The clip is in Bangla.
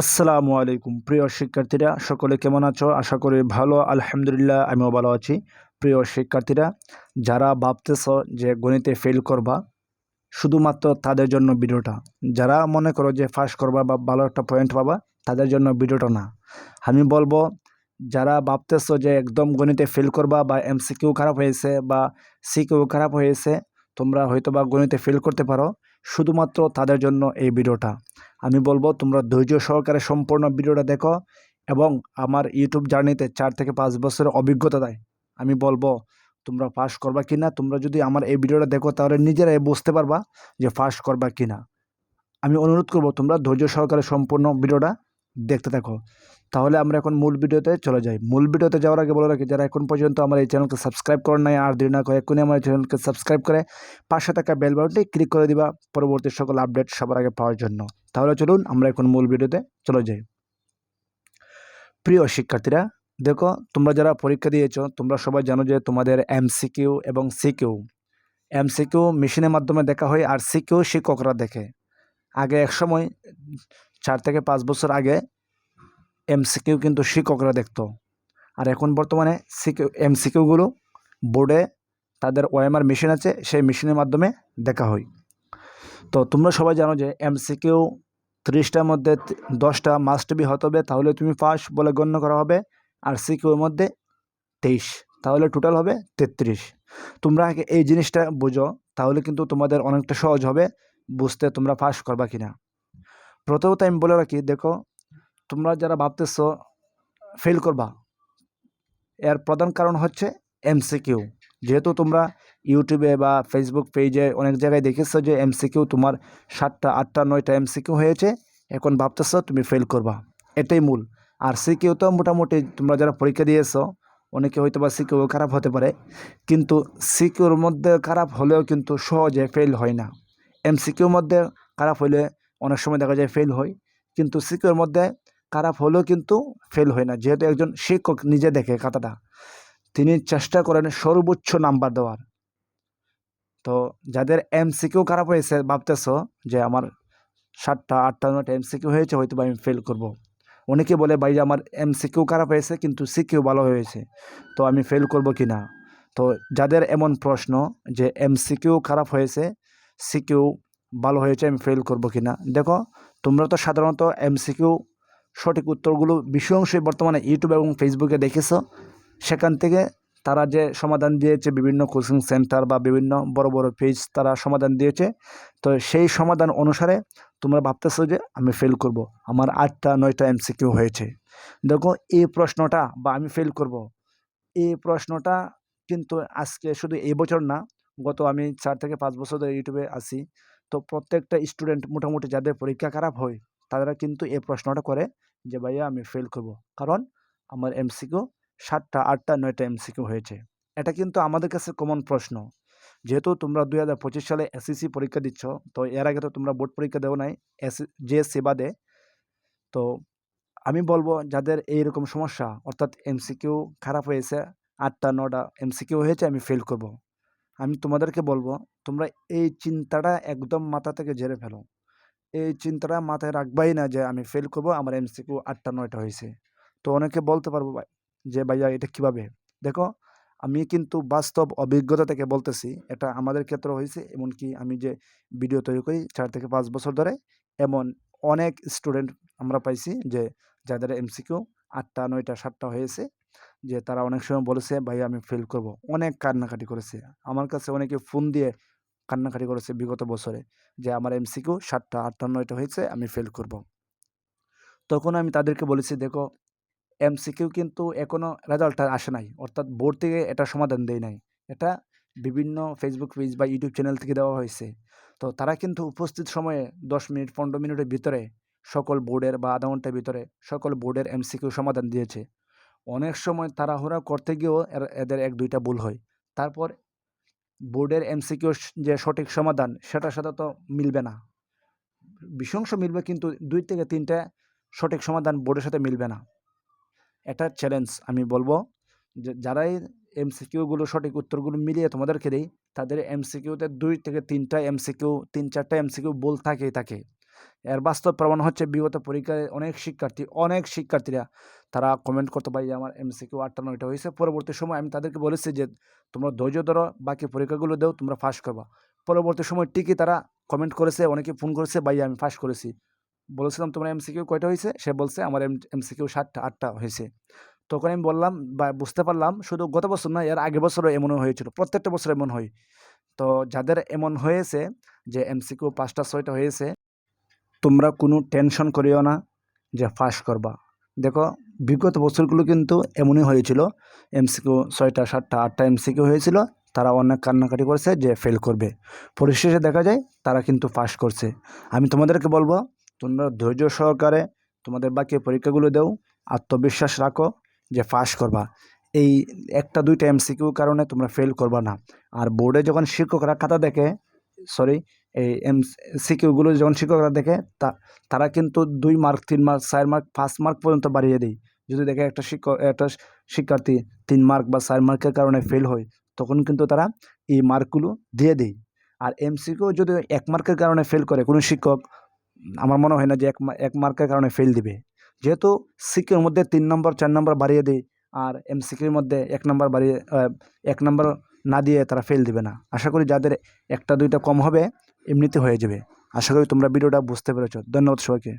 আসসালামু আলাইকুম। প্রিয় শিক্ষার্থীরা, সকলে কেমন আছো? আশা করি ভালো, আলহামদুলিল্লাহ, আমিও ভালো আছি। প্রিয় শিক্ষার্থীরা, যারা ভাবতেছ যে গণিতে ফেল করবা, শুধুমাত্র তাদের জন্য ভিডিওটা। যারা মনে করো যে ফার্স্ট করবা বা ভালো একটা পয়েন্ট পাবা, তাদের জন্য ভিডিওটা না। আমি বলব, যারা ভাবতেছ যে একদম গণিতে ফেল করবা বা এমসিকিউ খারাপ হয়েছে বা সি সিকিউ খারাপ হয়েছে তোমরা হয়তো বা গণিতে ফেল করতে পারো, শুধুমাত্র তাদের জন্য এই ভিডিওটা। আমি বলব, তোমরা ধৈর্য সহকারে সম্পূর্ণ ভিডিওটা দেখো এবং আমার ইউটিউব জার্নিতে চার থেকে পাঁচ বছরের অভিজ্ঞতা দেয়। আমি বলব, তোমরা পাস করবা কি না, তোমরা যদি আমার এই ভিডিওটা দেখো, তাহলে নিজেরাই বুঝতে পারবা যে পাস করবা কি না। আমি অনুরোধ করব, তোমরা ধৈর্য সহকারে সম্পূর্ণ ভিডিওটা দেখতে থাকো। তাহলে আমরা এখন মূল ভিডিওতে চলে যাই। মূল ভিডিওতে যাওয়ার আগে বলে রাখি, যারা এখন পর্যন্ত আমার এই চ্যানেলকে সাবস্ক্রাইব করেন নাই, আর দেরি না করে আমার চ্যানেলকে সাবস্ক্রাইব করে পাশে থাকা বেল বাটনটি ক্লিক করে দিবা পরবর্তী সকল আপডেট সবার আগে পাওয়ার জন্য। তাহলে চলুন আমরা এখন মূল ভিডিওতে চলে যাই। প্রিয় শিক্ষার্থীরা, দেখো তোমরা যারা পরীক্ষা দিয়েছ, তোমরা সবাই জানো যে তোমাদের এমসিকিউ এবং সিকিউ। এমসিকিউ মেশিনের মাধ্যমে দেখা হয়, আর সিকিউ শিক্ষকরা দেখে। আগে এক সময়, চার থেকে পাঁচ বছর আগে এমসিকিউ কিন্তু শিক্ষকরা দেখতো। আর এখন বর্তমানে সিকিউ, এমসিকিউগুলো বোর্ডে তাদের ওএমআর মেশিন আছে, সেই মেশিনের মাধ্যমে দেখা হয়। তো তোমরা সবাই জানো যে এমসিকিউ ত্রিশটার মধ্যে দশটা মাস্ট বি হতে হবে, তাহলে তুমি পাস বলে গণ্য করা হবে। আর সিকিউর মধ্যে তেইশ, তাহলে টোটাল হবে তেত্রিশ। তোমরা আগে এই জিনিসটা বুঝো, তাহলে কিন্তু তোমাদের অনেকটা সহজ হবে, বুঝতে তোমরা পাস করবা কিনা। প্রথমত আমি বলে রাখি, দেখো তোমরা যারা ভাবতেছ ফেল করবা, এর প্রধান কারণ হচ্ছে এমসিকিউ যেহেতু তোমরা ইউটিউবে বা ফেসবুক পেজে অনেক জায়গায় দেখেছ যে এমসিকিউ তোমার সাতটা, আটটা, নয়টা এমসিকিউ হয়েছে, এখন ভাবতেছ তুমি ফেল করবা। এটাই মূল। আর সিকিউ তো মোটামুটি তোমরা যারা পরীক্ষা দিয়েছ, অনেকে হয়তো বা সিকিউ খারাপ হতে পারে, কিন্তু সিকিউর মধ্যে খারাপ হলেও কিন্তু সহজে ফেল হয় না। এমসিকিউর মধ্যে খারাপ হলে অনেক সময় দেখা যায় ফেল হয়, কিন্তু সিকিউর মধ্যে খারাপ হলেও কিন্তু ফেল হয় না। যেহেতু একজন শিক্ষক নিজে দেখে খাতাটা তিনি চেষ্টা করেন সর্বোচ্চ নাম্বার দেওয়ার। তো যাদের এমসিকিউ খারাপ হয়েছে, ভাবতেছ যে আমার সাতটা, আটটা নয়টা এমসিকিউ হয়েছে হয়তো বা আমি ফেল করব। অনেকে বলে, ভাই আমার এমসিকিউ খারাপ হয়েছে, কিন্তু সিকিউ ভালো হয়েছে। তো আমি ফেল করব কি না? তো যাদের এমন প্রশ্ন যে এমসিকিউ খারাপ হয়েছে সিকিউ ভালো হয়েছে, আমি ফেল করব কি না? দেখো, তোমরা তো সাধারণত এমসিকিউ সঠিক উত্তরগুলো বেশি অংশই বর্তমানে ইউটিউব এবং ফেসবুকে দেখেছ সেখান থেকে তারা যে সমাধান দিয়েছে, বিভিন্ন কোচিং সেন্টার বা বিভিন্ন বড় বড় পেজ তারা সমাধান দিয়েছে তো সেই সমাধান অনুসারে তোমরা ভাবতেছো যে আমি ফেল করব। আমার আটটা, নয়টা এমসিকিউ হয়েছে দেখো, এই প্রশ্নটা বা আমি ফেল করব। এই প্রশ্নটা কিন্তু আজকে শুধু এই বছর না, গত আমি চার থেকে পাঁচ বছর ধরে ইউটিউবে আসি তো প্রত্যেকটা স্টুডেন্ট মোটামুটি যাদের পরীক্ষা খারাপ হয় তারা কিন্তু এই প্রশ্নটা করে যে, ভাইয়া, আমি ফেল করব। কারণ আমার এমসিকিউ সাতটা, আটটা, নয়টা এমসিকিউ হয়েছে। এটা কিন্তু আমাদের কাছে কমন প্রশ্ন। যেহেতু তোমরা দুই হাজার পঁচিশ সালে এসএসসি পরীক্ষা দিচ্ছ, তো এর আগে তো তোমরা বোর্ড পরীক্ষা দেও নাই এস যে সেবাদে তো আমি বলব, যাদের এইরকম সমস্যা, অর্থাৎ এমসিকিউ খারাপ হয়েছে, আটটা নটা এমসিকিউ হয়েছে, আমি ফেল করব। আমি তোমাদেরকে বলব, তোমরা এই চিন্তাটা একদম মাথা থেকে ঝেড়ে ফেলো। এই চিন্তাটা মাথায় রাখবাই না যে আমি ফেল করব, আমার এমসিকিউ আটটা, নয়টা হয়েছে। তো অনেকে বলতে পারব যে, ভাইয়া এটা কীভাবে? দেখো, আমি কিন্তু বাস্তব অভিজ্ঞতা থেকে বলতেছি, এটা আমাদের ক্ষেত্রে হয়েছে, এমনকি আমি যে ভিডিও তৈরি করি চার থেকে পাঁচ বছর ধরে, এমন অনেক স্টুডেন্ট আমরা পাইছি যে, যাদের এমসিকিউ আটটা, নয়টা, সাতটা হয়েছে, যে তারা অনেক সময় বলেছে ভাই আমি ফেল করব। অনেক কান্নাকাটি করেছে। আমার কাছে অনেকে ফোন দিয়ে কান্নাকাটি করেছে বিগত বছরে যে আমার এমসিকিউ সাতটা, আটটা, নয়টা হয়েছে, আমি ফেল করব। তখন আমি তাদেরকে বলেছি, দেখো, এমসিকিউ কিন্তু এখনও রেজাল্টটা আসে নাই। অর্থাৎ বোর্ড থেকে এটা সমাধান দেয় নাই। এটা বিভিন্ন ফেসবুক পেজ বা ইউটিউব চ্যানেল থেকে দেওয়া হয়েছে। তো তারা কিন্তু উপস্থিত সময়ে দশ মিনিট, পনেরো মিনিটের ভিতরে সকল বোর্ডের বা আধা ঘণ্টার ভিতরে সকল বোর্ডের এমসিকিউ সমাধান দিয়েছে। অনেক সময় তাড়াহুড়া করতে গিয়েও এদের এক, দুইটা ভুল হয়। তারপর বোর্ডের এমসিকিউ যে সঠিক সমাধান, সেটার সাথে তো মিলবে না। বিশংশ মিলবে কিন্তু দুই থেকে তিনটা সঠিক সমাধান বোর্ডের সাথে মিলবে না। এটা চ্যালেঞ্জ আমি বলব, যে যারাই এমসিকিউগুলো, সঠিক উত্তরগুলো মিলিয়ে তোমাদেরকে দিই, তাদের এমসিকিউতে দুই থেকে তিনটা এমসিকিউ, তিন চারটা এমসিকিউ বল থাকেই, থাকে। এর বাস্তব প্রমাণ হচ্ছে বিগত পরীক্ষায় অনেক শিক্ষার্থী, অনেক শিক্ষার্থীরা তারা কমেন্ট করতে পারি আমার এমসিকিউ আটটা নয়টা হয়েছে। পরবর্তী সময় আমি তাদেরকে বলেছি যে তোমরা ধৈর্য ধরো, বাকি পরীক্ষাগুলো দেও, তোমরা ফাঁস করবা। পরবর্তী সময় ঠিকই তারা কমেন্ট করেছে, অনেকে ফোন করেছে ভাই আমি ফাঁস করেছি। বলেছিলাম, তোমার এমসিকিউ কয়টা হয়েছে? সে বলছে, আমার এম এমসিকিউ সাতটা আটটা হয়েছে। তখন আমি বললাম, বা বুঝতে পারলাম, শুধু গত বছর না, এর আগের বছরও এমনও হয়েছিল, প্রত্যেকটা বছর এমন হয়। তো যাদের এমন হয়েছে যে এমসিকিউ পাঁচটা, ছয়টা হয়েছে তোমরা কোনো টেনশন করিও না যে ফাঁস করবা। দেখো, বিগত বছরগুলো কিন্তু এমনই হয়েছিল। এমসিকিউ ছয়টা, সাতটা, আটটা এমসিকিউ হয়েছিল, তারা অনেক কান্নাকাটি করছে যে ফেল করবে। পরিশেষে দেখা যায় তারা কিন্তু পাস করছে। আমি তোমাদেরকে বলব, তোমরা ধৈর্য সহকারে তোমাদের বাকি পরীক্ষাগুলো দেও, আত্মবিশ্বাস রাখো যে পাস করবা। এই একটা, দুইটা এমসিকিউ কারণে তোমরা ফেল করবা না। আর বোর্ডে যখন শিক্ষকরা খাতা দেখে সরি এই এম সিকিউগুলো যখন শিক্ষকরা দেখে, তা, তারা কিন্তু দুই মার্ক, তিন মার্ক, চার মার্ক, পাঁচ মার্ক পর্যন্ত বাড়িয়ে দেয়। যদি দেখে একটা শিক্ষক, একটা শিক্ষার্থী তিন মার্ক বা চার মার্কের কারণে ফেল হয়, তখন কিন্তু তারা এই মার্কগুলো দিয়ে দেয়। আর এমসিকিউ যদি এক মার্কের কারণে ফেল করে, কোনো শিক্ষক, আমার মনে হয় না যে এক এক মার্কের কারণে ফেল দিবে। যেহেতু সিকিউর মধ্যে তিন নম্বর, চার নম্বর বাড়িয়ে দেয়, আর এমসিকিউর মধ্যে এক নম্বর বাড়িয়ে এক নম্বর না দিয়ে তারা ফেল দিবে না। আশা করি যাদের একটা, দুইটা কম হবে এমনিতে হয়ে যাবে। আশা করি তোমরা ভিডিওটা বুঝতে পেরেছ। ধন্যবাদ সবাইকে।